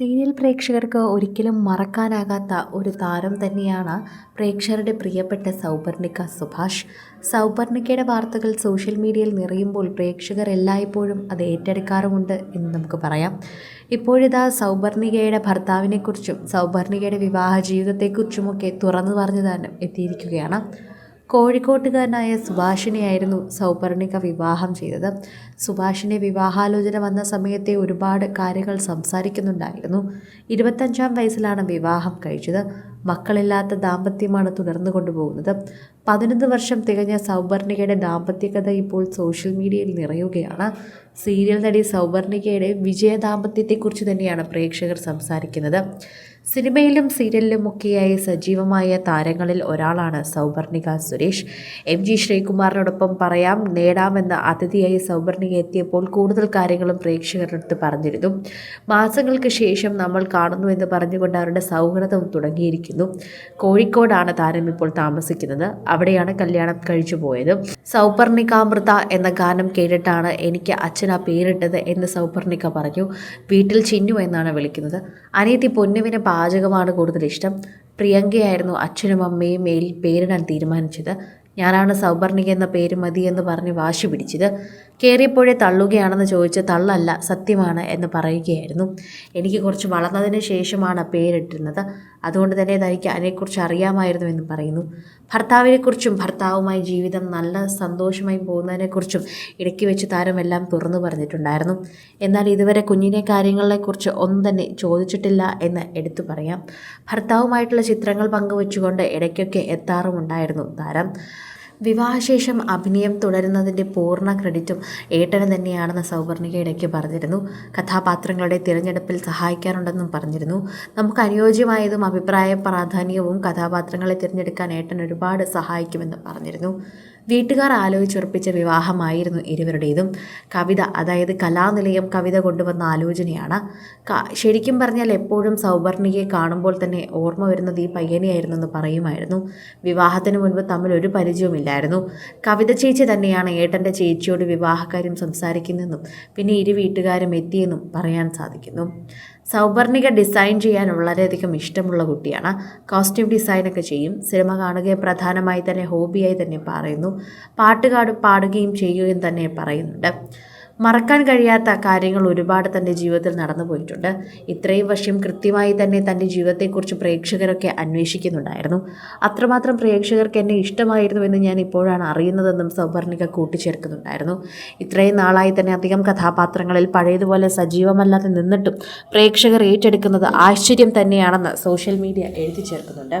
Serial പ്രേക്ഷകർക്ക് ഒരിക്കലും മറക്കാനാകാത്ത ഒരു താരം തന്നെയാണ് പ്രേക്ഷകരുടെ പ്രിയപ്പെട്ട സൗപർണിക സുഭാഷ്. സൗപർണികയുടെ വാർത്തകൾ സോഷ്യൽ മീഡിയയിൽ നിറയുമ്പോൾ പ്രേക്ഷകർ എല്ലായ്പ്പോഴും അത് ഏറ്റെടുക്കാറുമുണ്ട് എന്ന് നമുക്ക് പറയാം. ഇപ്പോഴിതാ സൗപർണികയുടെ ഭർത്താവിനെക്കുറിച്ചും സൗപർണികയുടെ വിവാഹ ജീവിതത്തെക്കുറിച്ചുമൊക്കെ തുറന്നു പറഞ്ഞു തന്നെ എത്തിയിരിക്കുകയാണ്. കോഴിക്കോട്ടുകാരനായ സുഭാഷിനെയായിരുന്നു സൗപർണിക വിവാഹം ചെയ്തത്. സുഭാഷിനെ വിവാഹാലോചന വന്ന സമയത്തെ ഒരുപാട് കാര്യങ്ങൾ സംസാരിക്കുന്നുണ്ടായിരുന്നു. ഇരുപത്തഞ്ചാം വയസ്സിലാണ് വിവാഹം കഴിച്ചത്. മക്കളില്ലാത്ത ദാമ്പത്യമാണ് തുടർന്നു കൊണ്ടുപോകുന്നത്. പതിനൊന്ന് വർഷം തികഞ്ഞ സൗപർണികയുടെ ദാമ്പത്യകഥ ഇപ്പോൾ സോഷ്യൽ മീഡിയയിൽ നിറയുകയാണ്. സീരിയൽ നടി സൗവർണികയുടെ വിജയ ദാമ്പത്യത്തെക്കുറിച്ച് തന്നെയാണ് പ്രേക്ഷകർ സംസാരിക്കുന്നത്. സിനിമയിലും സീരിയലിലും ഒക്കെയായി സജീവമായ താരങ്ങളിൽ ഒരാളാണ് സൗവർണിക സുരേഷ്. എം ജി ശ്രീകുമാറിനോടൊപ്പം പറയാം നേടാമെന്ന അതിഥിയായി സൗവർണിക എത്തിയപ്പോൾ കൂടുതൽ കാര്യങ്ങളും പ്രേക്ഷകരുടെ അടുത്ത് പറഞ്ഞിരുന്നു. മാസങ്ങൾക്ക് ശേഷം നമ്മൾ കാണുന്നു എന്ന് പറഞ്ഞുകൊണ്ട് അവരുടെ സൗഹൃദം തുടങ്ങിയിരിക്കുന്നു. കോഴിക്കോടാണ് താരം ഇപ്പോൾ താമസിക്കുന്നത്. അവിടെയാണ് കല്യാണം കഴിച്ചു പോയത്. സൗപർണികാമൃത എന്ന ഗാനം കേട്ടിട്ടാണ് എനിക്ക് അച്ഛൻ ആ പേരിട്ടത് എന്ന് സൗപർണിക പറഞ്ഞു. വീട്ടിൽ ചിന്നു എന്നാണ് വിളിക്കുന്നത്. അനിയത്തി പൊന്നുവിന് പാചകമാണ് കൂടുതൽ ഇഷ്ടം. പ്രിയങ്കയായിരുന്നു അച്ഛനും അമ്മയും മേൽ പേരിടാൻ തീരുമാനിച്ചത്. ഞാനാണ് സൗപർണിക എന്ന പേര് മതി എന്ന് പറഞ്ഞ് വാശി പിടിച്ചത്. കയറിയപ്പോഴേ തള്ളുകയാണെന്ന് ചോദിച്ച് തള്ളല്ല സത്യമാണ് എന്ന് പറയുകയായിരുന്നു. എനിക്ക് കുറച്ച് വളർന്നതിന് ശേഷമാണ് പേരിട്ടിരുന്നത്. അതുകൊണ്ട് തന്നെ തനിക്ക് അതിനെക്കുറിച്ച് അറിയാമായിരുന്നു എന്ന് പറയുന്നു. ഭർത്താവിനെക്കുറിച്ചും ഭർത്താവുമായി ജീവിതം നല്ല സന്തോഷമായി പോകുന്നതിനെക്കുറിച്ചും ഇടയ്ക്ക് വെച്ച് താരമെല്ലാം തുറന്നു പറഞ്ഞിട്ടുണ്ടായിരുന്നു. എന്നാൽ ഇതുവരെ കുഞ്ഞിനെ കാര്യങ്ങളെക്കുറിച്ച് ഒന്നും തന്നെ ചോദിച്ചിട്ടില്ല എന്ന് എടുത്തു പറയാം. ഭർത്താവുമായിട്ടുള്ള ചിത്രങ്ങൾ പങ്കുവെച്ചുകൊണ്ട് ഇടയ്ക്കൊക്കെ എത്താറുമുണ്ടായിരുന്നു താരം. വിവാഹശേഷം അഭിനയം തുടരുന്നതിന്റെ പൂർണ ക്രെഡിറ്റും ഏട്ടന് തന്നെയാണെന്ന് സൗവർണിക ഇടയ്ക്ക് പറഞ്ഞിരുന്നു. കഥാപാത്രങ്ങളുടെ തിരഞ്ഞെടുപ്പിൽ സഹായിക്കാറുണ്ടെന്നും പറഞ്ഞിരുന്നു. നമുക്ക് അനുയോജ്യമായതും അഭിപ്രായ പ്രാധാന്യവും കഥാപാത്രങ്ങളെ തിരഞ്ഞെടുക്കാൻ ഏട്ടൻ ഒരുപാട് സഹായിക്കുമെന്ന് പറഞ്ഞിരുന്നു. വീട്ടുകാർ ആലോചിച്ചുറപ്പിച്ച വിവാഹമായിരുന്നു ഇരുവരുടേതും. കവിത അതായത് കലാനിലയം കവിത കൊണ്ടുവന്ന ആലോചനയാണ്. ശരിക്കും പറഞ്ഞാൽ എപ്പോഴും സൗവർണികയെ കാണുമ്പോൾ തന്നെ ഓർമ്മ വരുന്നത് ഈ പയ്യനെയായിരുന്നു എന്ന് പറയുമായിരുന്നു. വിവാഹത്തിന് മുൻപ് തമ്മിൽ ഒരു പരിചയവുമില്ലായിരുന്നു. കവിത ചേച്ചി തന്നെയാണ് ഏട്ടന്റെ ചേച്ചിയോട് വിവാഹകാര്യം സംസാരിക്കുന്നതെന്നും പിന്നെ ഇരു വീട്ടുകാരും എത്തിയെന്നും പറയാൻ സാധിക്കുന്നു. സൗപർണിക ഡിസൈൻ ചെയ്യാൻ വളരെയധികം ഇഷ്ടമുള്ള കുട്ടിയാണ്. കോസ്റ്റ്യൂം ഡിസൈനൊക്കെ ചെയ്യും. സിനിമ കാണുകയും പ്രധാനമായി തന്നെ ഹോബിയായി തന്നെ പറയുന്നു. പാട്ടുകാട് പാടുകയും ചെയ്യുകയും തന്നെ പറയുന്നുണ്ട്. മറക്കാൻ കഴിയാത്ത കാര്യങ്ങൾ ഒരുപാട് തന്റെ ജീവിതത്തിൽ നടന്നു പോയിട്ടുണ്ട്. ഇത്രയും വർഷം കൃത്യമായി തന്നെ തന്റെ ജീവിതത്തെക്കുറിച്ച് പ്രേക്ഷകരൊക്കെ അന്വേഷിക്കുന്നുണ്ടായിരുന്നു. അത്രമാത്രം പ്രേക്ഷകർക്ക് എന്നെ ഇഷ്ടമായിരുന്നു എന്ന് ഞാൻ ഇപ്പോഴാണ് അറിയുന്നതെന്നും സൗവർണിക കൂട്ടിച്ചേർക്കുന്നുണ്ടായിരുന്നു. ഇത്രയും നാളായി തന്നെ അധികം കഥാപാത്രങ്ങളിൽ പഴയതുപോലെ സജീവമല്ലാതെ നിന്നിട്ടും പ്രേക്ഷകർ ഏറ്റെടുക്കുന്നത് ആശ്ചര്യം തന്നെയാണെന്ന് സോഷ്യൽ മീഡിയ എഴുതി ചേർക്കുന്നുണ്ട്